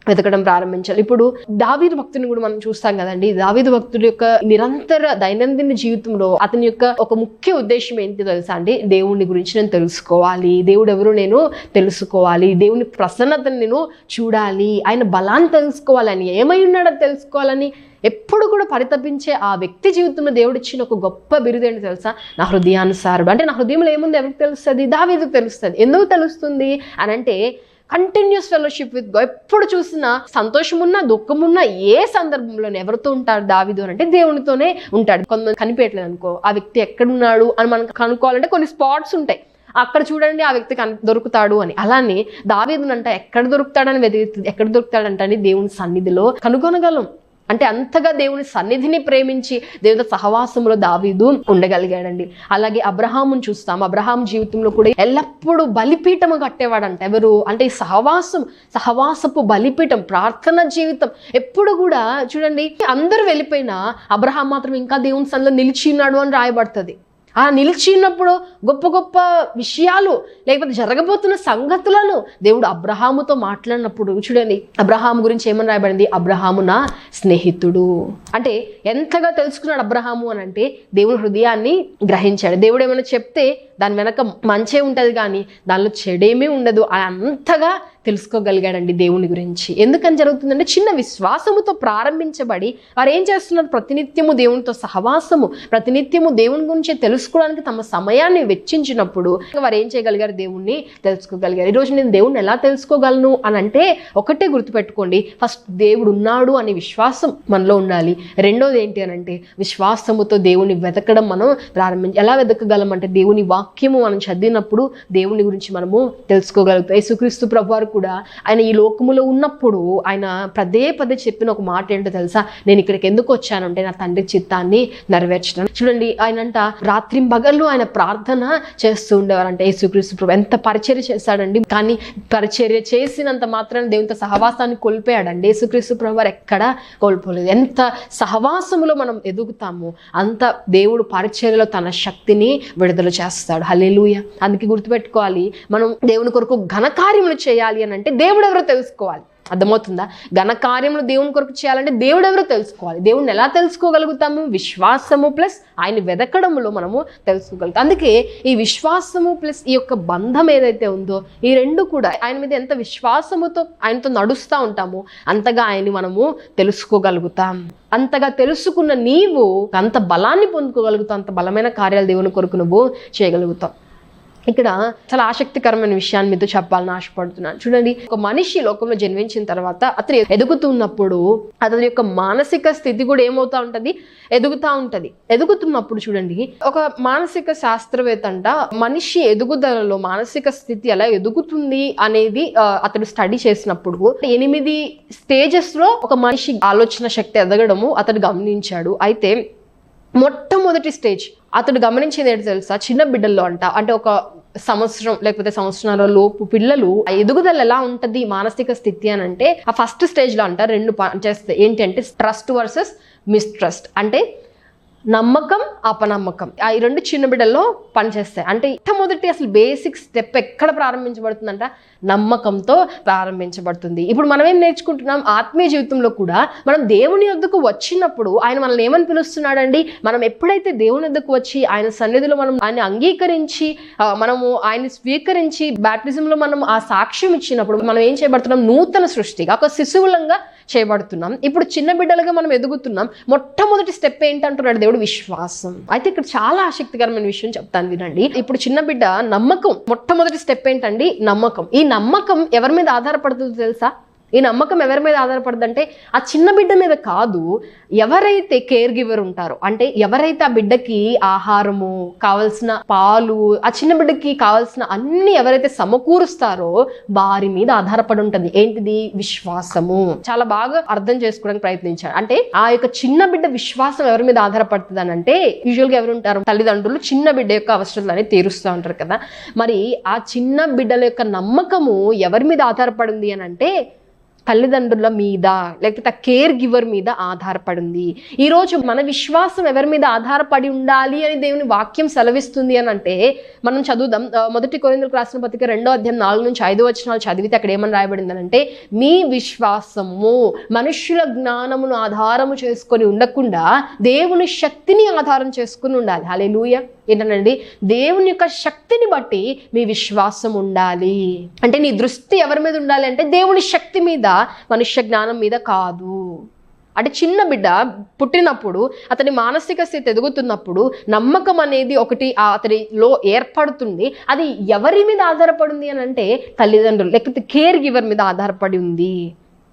వెతకడం ప్రారంభించాలి ఇప్పుడు దావీదు భక్తుని కూడా మనం చూస్తాం కదండి. దావీదు భక్తుడి యొక్క నిరంతర దైనందిన జీవితంలో అతని యొక్క ఒక ముఖ్య ఉద్దేశం ఏంటి తెలుసా అండి? దేవుని గురించి నేను తెలుసుకోవాలి. దేవుడు ఎవరు నేను తెలుసుకోవాలి. దేవుని ప్రసన్నతను నేను చూడాలి. ఆయన బలాన్ని తెలుసుకోవాలని ఏమై ఉన్నాడో తెలుసుకోవాలని ఎప్పుడు కూడా పరితపించే ఆ వ్యక్తి జీవితంలో దేవుడు ఇచ్చిన ఒక గొప్ప బిరుదు ఏంటి తెలుసా? నా హృదయానుసారుడు. అంటే నా హృదయంలో ఏముంది? ఎవరికి తెలుస్తుంది? దావీదుకు తెలుస్తుంది. ఎందుకు తెలుస్తుంది? అని అంటే కంటిన్యూస్ ఫెలోషిప్ విత్ ఎప్పుడు చూసినా సంతోషమున్నా దుఃఖమున్నా ఏ సందర్భంలోనే ఎవరితో ఉంటారు దావిదు అని అంటే దేవునితోనే ఉంటాడు. కొంతమంది కనిపించట్లేదు అనుకో ఆ వ్యక్తి ఎక్కడున్నాడు అని మనం కనుక్కోవాలంటే కొన్ని స్పాట్స్ ఉంటాయి. అక్కడ చూడండి ఆ వ్యక్తి దొరుకుతాడు అని. అలానే దావేదునంట ఎక్కడ దొరుకుతాడని వెతికి ఎక్కడ దొరుకుతాడంట అని దేవుని సన్నిధిలో కనుగొనగలం. అంటే అంతగా దేవుని సన్నిధిని ప్రేమించి దేవుని సహవాసంలో దావీదు ఉండగలిగాడండి. అలాగే అబ్రహామును చూస్తాం. అబ్రహాం జీవితంలో కూడా ఎల్లప్పుడూ బలిపీఠము కట్టేవాడంట. ఎవరు? అంటే సహవాసం సహవాసపు బలిపీఠం ప్రార్థన జీవితం ఎప్పుడు కూడా చూడండి అందరూ వెళ్ళిపోయినా అబ్రహాం మాత్రం ఇంకా దేవుని సన్నిలో నిలిచి ఉన్నాడు అని రాయబడుతుంది. ఆ నిలిచి ఉన్నప్పుడు గొప్ప గొప్ప విషయాలు లేకపోతే జరగబోతున్న సంగతులను దేవుడు అబ్రహాముతో మాట్లాడినప్పుడు చూడండి. అబ్రహాము గురించి ఏమని రాయబడింది? అబ్రహాము నా స్నేహితుడు. అంటే ఎంతగా తెలుసుకున్నాడు అబ్రహాము అని అంటే దేవుని హృదయాన్ని గ్రహించాడు. దేవుడు ఏమైనా చెప్తే దాని వెనక మంచే ఉంటుంది కానీ దానిలో చెడేమీ ఉండదు. అంతగా తెలుసుకోగలిగాడండి దేవుని గురించి. ఎందుకని జరుగుతుందంటే చిన్న విశ్వాసముతో ప్రారంభించబడి వారు ఏం చేస్తున్నారు? ప్రతినిత్యము దేవునితో సహవాసము ప్రతినిత్యము దేవుని గురించి తెలుసుకోవడానికి తమ సమయాన్ని వెచ్చించినప్పుడు వారు ఏం చేయగలిగారు? దేవుణ్ణి తెలుసుకోగలిగారు. ఈరోజు నేను దేవుణ్ణి ఎలా తెలుసుకోగలను అని అంటే ఒకటే గుర్తుపెట్టుకోండి. ఫస్ట్ దేవుడు ఉన్నాడు అనే విశ్వాసం మనలో ఉండాలి. రెండోది ఏంటి అని అంటే విశ్వాసముతో దేవుని వెతకడం మనం ప్రారంభించి ఎలా వెతకగలం అంటే దేవుని వా వాక్యము మనం చదివినప్పుడు దేవుని గురించి మనము తెలుసుకోగలుగుతాం. యేసుక్రీస్తు ప్రభు వారు కూడా ఆయన ఈ లోకములో ఉన్నప్పుడు ఆయన పదే పదే చెప్పిన ఒక మాట ఏంటో తెలుసా? నేను ఇక్కడికి ఎందుకు వచ్చానంటే నా తండ్రి చిత్తాన్ని నెరవేర్చడం. చూడండి ఆయనంట రాత్రి పగళ్ళు ఆయన ప్రార్థన చేస్తూ ఉండేవారంటే యేసుక్రీస్తు ప్రభు. ఎంత పరిచర్య చేశాడండి. కానీ పరిచర్య చేసినంత మాత్రాన దేవునితో సహవాసాన్ని కోల్పోయాడండి. యేసుక్రీస్తు ప్రభు వారు ఎక్కడా కోల్పోలేదు. ఎంత సహవాసములో మనం ఎదుగుతామో అంత దేవుడు పరిచర్యలో తన శక్తిని విడుదల చేస్తాడు. హల్లెలూయ. అందుకే గుర్తుపెట్టుకోవాలి మనం దేవుని కొరకు ఘనకార్యములు చేయాలి అని అంటే దేవుడు ఎవరో తెలుసుకోవాలి. అర్థమవుతుందా? ఘనకార్యములు దేవుని కొరకు చేయాలంటే దేవుడు ఎవరో తెలుసుకోవాలి. దేవుడిని ఎలా తెలుసుకోగలుగుతాము? విశ్వాసము ప్లస్ ఆయన వెదకడంలో మనము తెలుసుకోగలుగుతాం. అందుకే ఈ విశ్వాసము ప్లస్ ఈ యొక్క బంధం ఏదైతే ఉందో ఈ రెండు కూడా ఆయన మీద ఎంత విశ్వాసముతో ఆయనతో నడుస్తూ ఉంటామో అంతగా ఆయన్ని మనము తెలుసుకోగలుగుతాం. అంతగా తెలుసుకున్న నీవు అంత బలాన్ని పొందుకోగలుగుతావు అంత బలమైన కార్యాలు దేవుని కొరకు నువ్వు చేయగలుగుతావు. ఇక్కడ చాలా ఆసక్తికరమైన విషయాన్ని మీతో చెప్పాలని ఆశపడుతున్నాను. చూడండి ఒక మనిషి లోకంలో జన్మించిన తర్వాత అతను ఎదుగుతున్నప్పుడు అతని యొక్క మానసిక స్థితి కూడా ఏమవుతా ఉంటుంది? ఎదుగుతా ఉంటుంది. ఎదుగుతున్నప్పుడు చూడండి ఒక మానసిక శాస్త్రవేత్త అంట మనిషి ఎదుగుదలలో మానసిక స్థితి ఎలా ఎదుగుతుంది అనేది అతడు స్టడీ చేసినప్పుడు ఎనిమిది స్టేజెస్లో ఒక మనిషి ఆలోచన శక్తి ఎదగడము అతడు గమనించాడు. అయితే మొట్టమొదటి స్టేజ్ అతడు గమనించింది ఏంటి తెలుసా? చిన్న బిడ్డల్లో అంట. అంటే ఒక సంవత్సరం లేకపోతే సంవత్సరాల లోపు పిల్లలు ఆ ఎదుగుదల ఎలా ఉంటది మానసిక స్థితి అని అంటే ఆ ఫస్ట్ స్టేజ్లో అంట రెండు చేస్తే ఏంటంటే ట్రస్ట్ వర్సెస్ మిస్ట్రస్ట్. అంటే నమ్మకం అపనమ్మకం. ఆ ఈ రెండు చిన్న బిడ్డల్లో పనిచేస్తాయి. అంటే మొట్టమొదటి అసలు బేసిక్ స్టెప్ ఎక్కడ ప్రారంభించబడుతుందంట? నమ్మకంతో ప్రారంభించబడుతుంది. ఇప్పుడు మనం ఏం నేర్చుకుంటున్నాం? ఆత్మీయ జీవితంలో కూడా మనం దేవుని వద్దకు వచ్చినప్పుడు ఆయన మనల్ని ఏమని పిలుస్తున్నాడండి? మనం ఎప్పుడైతే దేవుని వద్దకు వచ్చి ఆయన సన్నిధిలో మనం ఆయన అంగీకరించి మనము ఆయన స్వీకరించి బ్యాప్టిజంలో మనం ఆ సాక్ష్యం ఇచ్చినప్పుడు మనం ఏం చేయబడుతున్నాం? నూతన సృష్టిగా ఒక శిశువులంగా చేయబడుతున్నాం. ఇప్పుడు చిన్న బిడ్డలుగా మనం ఎదుగుతున్నాం. మొట్టమొదటి స్టెప్ ఏంటంటున్నాడు దేవుడు? విశ్వాసం. అయితే ఇక్కడ చాలా ఆసక్తికరమైన విషయం చెప్తాను వినండి. ఇప్పుడు చిన్న బిడ్డ నమ్మకం మొట్టమొదటి స్టెప్ ఏంటండి? నమ్మకం. ఈ నమ్మకం ఎవరి మీద ఆధారపడుతుందో తెలుసా? ఈ నమ్మకం ఎవరి మీద ఆధారపడదంటే ఆ చిన్న బిడ్డ మీద కాదు ఎవరైతే కేర్ గివర్ ఉంటారో అంటే ఎవరైతే ఆ బిడ్డకి ఆహారము కావలసిన పాలు ఆ చిన్న బిడ్డకి కావలసిన అన్ని ఎవరైతే సమకూరుస్తారో వారి మీద ఆధారపడి ఉంటుంది. ఏంటిది? విశ్వాసము. చాలా బాగా అర్థం చేసుకోవడానికి ప్రయత్నించారు. అంటే ఆ యొక్క చిన్న బిడ్డ విశ్వాసం ఎవరి మీద ఆధారపడుతుంది అని అంటే యూజువల్గా ఎవరు ఉంటారు తల్లిదండ్రులు చిన్న బిడ్డ యొక్క అవసరాలని తీరుస్తూ ఉంటారు కదా. మరి ఆ చిన్న బిడ్డల యొక్క నమ్మకము ఎవరి మీద ఆధారపడింది అని అంటే తల్లిదండ్రుల మీద లేకపోతే కేర్ గివర్ మీద ఆధారపడింది. ఈరోజు మన విశ్వాసం ఎవరి మీద ఆధారపడి ఉండాలి అని దేవుని వాక్యం సెలవిస్తుంది అని అంటే మనం చదువుదాం. మొదటి కొరిందులకు రాసిన పత్రిక రెండో అధ్యాయం నాలుగు నుంచి ఐదు వచనాలు చదివితే అక్కడ ఏమని రాయబడింది అంటే మీ విశ్వాసము మనుష్యుల జ్ఞానమును ఆధారము చేసుకొని ఉండకుండా దేవుని శక్తిని ఆధారం చేసుకుని ఉండాలి. అలే లూయ ఏంటనండి? దేవుని యొక్క శక్తిని బట్టి మీ విశ్వాసం ఉండాలి. అంటే నీ దృష్టి ఎవరి మీద ఉండాలి అంటే దేవుని శక్తి మీద. మనుష్య జ్ఞానం మీద కాదు. అంటే చిన్న బిడ్డ పుట్టినప్పుడు అతని మానసిక స్థితి ఎదుగుతున్నప్పుడు నమ్మకం అనేది ఒకటి అతనిలో ఏర్పడుతుంది. అది ఎవరి మీద ఆధారపడింది అని అంటే తల్లిదండ్రులు లేకపోతే కేర్ గివర్ మీద ఆధారపడి ఉంది.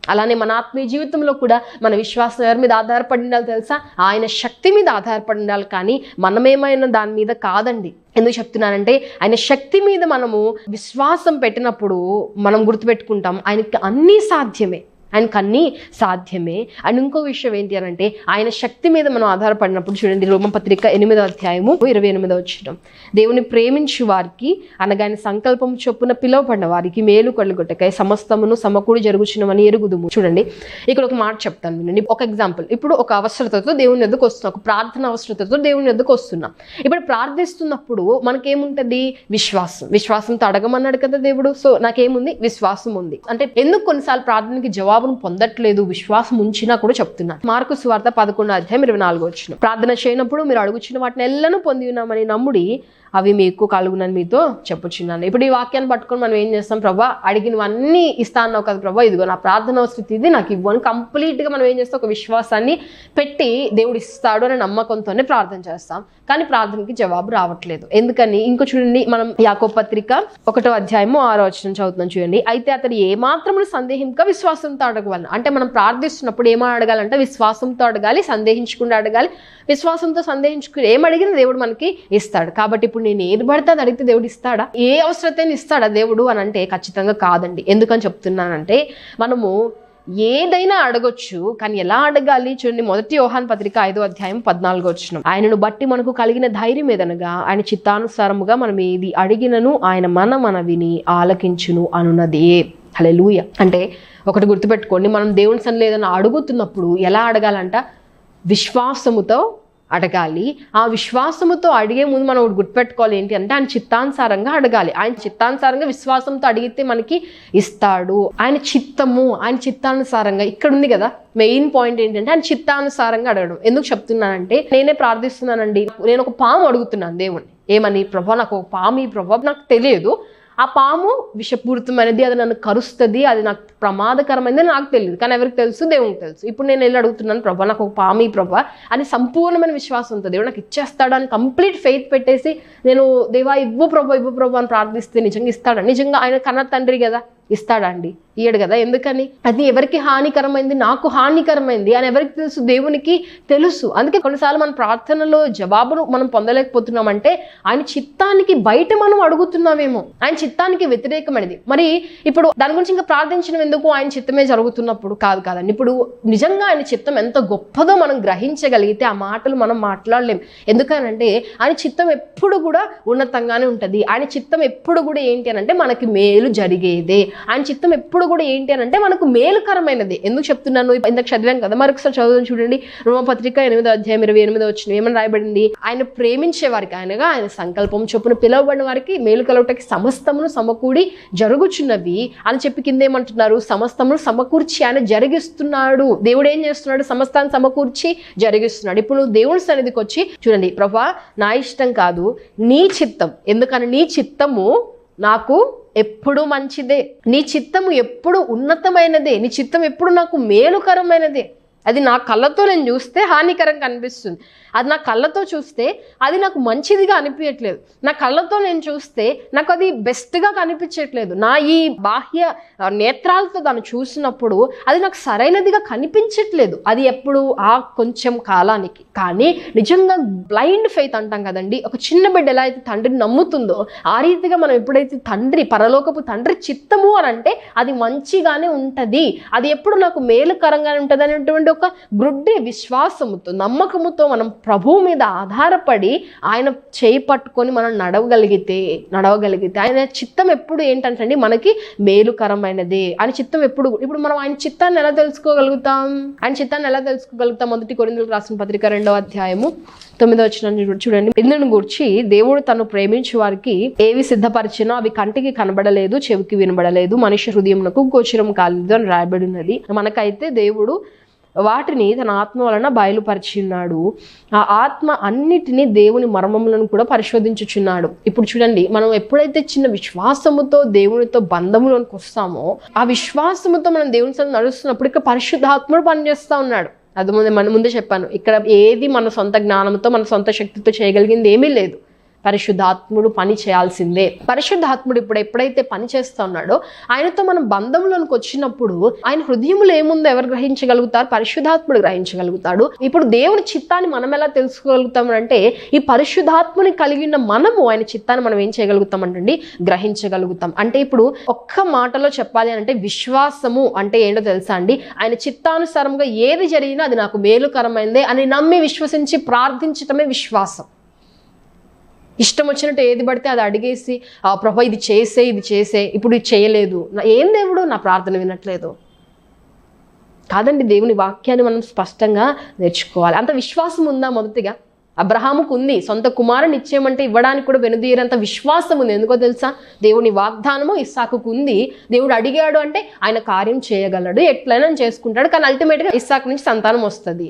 అలానే మన ఆత్మీయ జీవితంలో కూడా మన విశ్వాసం ఎవరి మీద ఆధారపడి ఉండాలి తెలుసా? ఆయన శక్తి మీద ఆధారపడి ఉండాలి. కానీ మనమేమైనా దాని మీద కాదండి. ఎందుకు చెప్తున్నానంటే ఆయన శక్తి మీద మనము విశ్వాసం పెట్టినప్పుడు మనం గుర్తుపెట్టుకుంటాం. ఆయనకి అన్నీ సాధ్యమే. ఆయనకు అన్నీ సాధ్యమే. అండ్ ఇంకో విషయం ఏంటి అని అంటే ఆయన శక్తి మీద మనం ఆధారపడినప్పుడు చూడండి రోమపత్రిక ఎనిమిదో అధ్యాయము ఇరవై ఎనిమిదో వచ్చిన దేవుని ప్రేమించు వారికి అనగా ఆయన సంకల్పం చొప్పున పిలువబడిన వారికి మేలు కొల్లగొట్టకై సమస్తమును సమకూడి జరుగుచున్నవని ఎరుగుదుము. చూడండి ఇక్కడ ఒక మాట చెప్తాను వినండి. ఒక ఎగ్జాంపుల్ ఇప్పుడు ఒక అవసరతతో దేవుని ఎద్దుకు వస్తున్నాం ఒక ప్రార్థన అవసరతతో దేవుని ఎద్దుకు వస్తున్నాం. ఇప్పుడు ప్రార్థిస్తున్నప్పుడు మనకేముంటుంది? విశ్వాసం. విశ్వాసంతో అడగమన్నాడు కదా దేవుడు. సో నాకేముంది? విశ్వాసం ఉంది. అంటే ఎందుకు కొన్నిసార్లు ప్రార్థనకి జవాబు జవాబును పొందట్లేదు విశ్వాసం ఉంచినా కూడా చెప్తున్నారు మార్కు సువార్త పదకొండు అధ్యాయం ఇరవై నాలుగు వచ్చిన. ప్రార్థన చేయనప్పుడు మీరు అడుగుచిన వాటిని ఎల్లను పొంది ఉన్నామని నమ్ముడి అవి మీకు కలుగునని మీతో చెప్పుచున్నాను. ఇప్పుడు ఈ వాక్యాన్ని పట్టుకొని మనం ఏం చేస్తాం? ప్రభా అడిగినవన్నీ ఇస్తా అన్నావు కదా ప్రభా ఇదిగో నా ప్రార్థన స్థితి ఇది నాకు ఇవ్వని కంప్లీట్గా మనం ఏం చేస్తాం? ఒక విశ్వాసాన్ని పెట్టి దేవుడు ఇస్తాడు అనే నమ్మకంతోనే ప్రార్థన చేస్తాం. కానీ ప్రార్థనకి జవాబు రావట్లేదు. ఎందుకని? ఇంకో చూడండి మనం యాకో పత్రిక ఒకటో అధ్యాయము ఆరో వచ్చిన చదువుతున్నాం చూడండి. అయితే అతడు ఏమాత్రము సందేహింక విశ్వాసంతో అడగవలను. అంటే మనం ప్రార్థిస్తున్నప్పుడు ఏమో అడగాలంటే విశ్వాసంతో అడగాలి సందేహించకుండా అడగాలి విశ్వాసంతో సందేహించుకుని ఏం అడిగినా దేవుడు మనకి ఇస్తాడు. కాబట్టి ఇప్పుడు నేను ఏది పడితే అది అడిగితే దేవుడు ఇస్తాడా? ఏ అవసరతైనా ఇస్తాడా దేవుడు అని అంటే ఖచ్చితంగా కాదండి. ఎందుకని చెప్తున్నానంటే మనము ఏదైనా అడగొచ్చు కానీ ఎలా అడగాలి చూడండి. మొదటి యోహాన్ పత్రిక ఐదో అధ్యాయం పద్నాలుగో వచ్చిన ఆయనను బట్టి మనకు కలిగిన ధైర్యం ఏదనగా ఆయన చిత్తానుసారముగా మనం ఏది అడిగినను ఆయన మన మనవిని ఆలకించును అనున్నదే. హలెలూయ అంటే ఒకటి గుర్తుపెట్టుకోండి. మనం దేవుని సన్నిలో ఏదైనా అడుగుతున్నప్పుడు ఎలా అడగాలంట? విశ్వాసముతో అడగాలి. ఆ విశ్వాసముతో అడిగే ముందు మనం ఒకటి గుర్తుపెట్టుకోవాలి ఏంటి అంటే ఆయన చిత్తానుసారంగా అడగాలి. ఆయన చిత్తానుసారంగా విశ్వాసంతో అడిగితే మనకి ఇస్తాడు. ఆయన చిత్తము ఆయన చిత్తానుసారంగా ఇక్కడ ఉంది కదా. మెయిన్ పాయింట్ ఏంటంటే ఆయన చిత్తానుసారంగా అడగడం. ఎందుకు చెప్తున్నానంటే నేనే ప్రార్థిస్తున్నానండి. నేను ఒక పాము అడుగుతున్నాను దేవుణ్ణి. ఏమని? ప్రభా నాకు ఒక పాము ఈ ప్రభా నాకు తెలియదు. ఆ పాము విషపూరితమైనది అది నన్ను కరుస్తుంది అది నాకు ప్రమాదకరమైనది నాకు తెలియదు కానీ ఎవరికి తెలుసు? దేవునికి తెలుసు. ఇప్పుడు నేను వెళ్ళి అడుగుతున్నాను ప్రభా నాకు ఒక పాము ఈ ప్రభా అని సంపూర్ణమైన విశ్వాసం ఉంటుంది దేవుడు నాకు ఇచ్చేస్తాడు అని కంప్లీట్ ఫెయిత్ పెట్టేసి నేను దేవా ఇవ్వు ప్రభా ఇవ్వు ప్రభా అని ప్రార్థిస్తే నిజంగా ఇస్తాడు? నిజంగా ఆయన కన్న తండ్రి కదా. ఇస్తాడండి ఇయ్యడు కదా. ఎందుకని? అది ఎవరికి హానికరమైంది? నాకు హానికరమైంది అని ఎవరికి తెలుసు? దేవునికి తెలుసు. అందుకే కొన్నిసార్లు మన ప్రార్థనలో జవాబును మనం పొందలేకపోతున్నామంటే ఆయన చిత్తానికి బయట మనం అడుగుతున్నామేమో. ఆయన చిత్తానికి వ్యతిరేకమైనది. మరి ఇప్పుడు దాని గురించి ఇంకా ప్రార్థించడం ఎందుకు ఆయన చిత్తమే జరుగుతున్నప్పుడు? కాదు కాదండి. ఇప్పుడు నిజంగా ఆయన చిత్తం ఎంత గొప్పదో మనం గ్రహించగలిగితే ఆ మాటలు మనం మాట్లాడలేం. ఎందుకనంటే ఆయన చిత్తం ఎప్పుడు కూడా ఉన్నతంగానే ఉంటుంది. ఆయన చిత్తం ఎప్పుడు కూడా ఏంటి అని అంటే మనకి మేలు జరిగేదే. ఆయన చిత్తం ఎప్పుడు కూడా ఏంటి అని అంటే మనకు మేలుకరమైనది. ఎందుకు చెప్తున్నాను? ఇందాక చదివాం కదా మరొకసారి చదువుని చూడండి. రోమపత్రిక ఎనిమిదో అధ్యాయం ఇరవై ఎనిమిదో వచ్చిన ఏమని రాయబడింది? ఆయన ప్రేమించే వారికి ఆయనగా ఆయన సంకల్పం చొప్పున పిలువబడిన వారికి మేలు కలవటకి సమస్తమును సమకూడి జరుగుచున్నవి అని చెప్పి కిందేమంటున్నారు సమస్తమును సమకూర్చి ఆయన జరిగిస్తున్నాడు. దేవుడు ఏం చేస్తున్నాడు? సమస్తాన్ని సమకూర్చి జరిగిస్తున్నాడు. ఇప్పుడు నువ్వు దేవుని సన్నిధికి వచ్చి చూడండి ప్రభా నా ఇష్టం కాదు నీ చిత్తం. ఎందుకని? నీ చిత్తము నాకు ఎప్పుడు మంచిదే. నీ చిత్తము ఎప్పుడు ఉన్నతమైనదే. నీ చిత్తం ఎప్పుడు నాకు మేలుకరమైనదే. అది నా కళ్ళతో నేను చూస్తే హానికరం కనిపిస్తుంది అది నా కళ్ళతో చూస్తే అది నాకు మంచిదిగా అనిపించట్లేదు. నా కళ్ళతో నేను చూస్తే నాకు అది బెస్ట్గా కనిపించట్లేదు. నా ఈ బాహ్య నేత్రాలతో దాన్ని చూసినప్పుడు అది నాకు సరైనదిగా కనిపించట్లేదు. అది ఎప్పుడు? ఆ కొంచెం కాలానికి. కానీ నిజంగా బ్లైండ్ ఫెయిత్ అంటాం కదండి. ఒక చిన్న బిడ్డ ఎలా అయితే తండ్రిని నమ్ముతుందో ఆ రీతిగా మనం ఎప్పుడైతే తండ్రి పరలోకపు తండ్రి చిత్తము అని అంటే అది మంచిగానే ఉంటుంది. అది ఎప్పుడు నాకు మేలుకరంగానే ఉంటుంది అనేటువంటి ఒక గ్రుడ్డి విశ్వాసముతో నమ్మకముతో మనం ప్రభువు మీద ఆధారపడి ఆయన చేయి పట్టుకొని మనం నడవగలిగితే నడవగలిగితే ఆయన చిత్తం ఎప్పుడు ఏంటంటే మనకి మేలుకరమైనదే. ఆయన చిత్తం ఎప్పుడు? ఇప్పుడు మనం ఆయన చిత్తాన్ని ఎలా తెలుసుకోగలుగుతాం? ఆయన చిత్తాన్ని ఎలా తెలుసుకోగలుగుతాం? మొదటి కొరిందులకు రాసిన పత్రిక రెండవ అధ్యాయము తొమ్మిదో వచ్చిన చూడండి. ఇందును గురించి దేవుడు తను ప్రేమించే వారికి ఏవి సిద్ధపరిచినా అవి కంటికి కనబడలేదు చెవికి వినబడలేదు మనిషి హృదయంకు గోచరం కాలేదు అని రాయబడి ఉన్నది. మనకైతే దేవుడు వాటిని తన ఆత్మ వలన బయలుపరిచిన్నాడు ఆ ఆత్మ అన్నిటినీ దేవుని మర్మములను కూడా పరిశోధించుచున్నాడు. ఇప్పుడు చూడండి మనం ఎప్పుడైతే చిన్న విశ్వాసముతో దేవునితో బంధములోనికి వస్తామో ఆ విశ్వాసముతో మనం దేవుని సన్నిధిలో నడుస్తున్నప్పుడు ఇక్కడ పరిశుద్ధాత్ముడు పనిచేస్తూ ఉన్నాడు. అది ముందే మన ముందే చెప్పాను. ఇక్కడ ఏది మన సొంత జ్ఞానంతో మన సొంత శక్తితో చేయగలిగింది ఏమీ లేదు. పరిశుద్ధాత్ముడు పని చేయాల్సిందే. పరిశుద్ధాత్ముడు ఇప్పుడు ఎప్పుడైతే పని చేస్తా ఉన్నాడో ఆయనతో మనం బంధంలోనికి వచ్చినప్పుడు ఆయన హృదయములు ఏముందో ఎవరు గ్రహించగలుగుతారు? పరిశుద్ధాత్ముడు గ్రహించగలుగుతాడు. ఇప్పుడు దేవుని చిత్తాన్ని మనం ఎలా తెలుసుకోగలుగుతాం అంటే ఈ పరిశుద్ధాత్ముని కలిగిన మనము ఆయన చిత్తాన్ని మనం ఏం చేయగలుగుతాం అంటే గ్రహించగలుగుతాం. అంటే ఇప్పుడు ఒక్క మాటలో చెప్పాలి అంటే విశ్వాసము అంటే ఏంటో తెలుసా అండి? ఆయన చిత్తానుసారంగా ఏది జరిగినా అది నాకు మేలుకరమైందే అని నమ్మి విశ్వసించి ప్రార్థించటమే విశ్వాసం. ఇష్టం వచ్చినట్టు ఏది పడితే అది అడిగేసి ఆ ప్రభా ఇది చేసే ఇది చేసే ఇప్పుడు ఇది చేయలేదు. నా ఏం దేవుడు నా ప్రార్థన వినట్లేదు. కాదండి దేవుని వాక్యాన్ని మనం స్పష్టంగా నేర్చుకోవాలి. అంత విశ్వాసం ఉందా మొదటిగా? అబ్రహాముకు ఉంది. సొంత కుమారుని ఇచ్చేయమంటే ఇవ్వడానికి కూడా వెనుదీయరంత విశ్వాసం ఉంది. ఎందుకో తెలుసా? దేవుని వాగ్దానము ఇస్సాకుకు ఉంది. దేవుడు అడిగాడు అంటే ఆయన కార్యం చేయగలడు ఎట్లయినా చేసుకుంటాడు. కానీ అల్టిమేట్గా ఇస్సాకు నుంచి సంతానం వస్తుంది.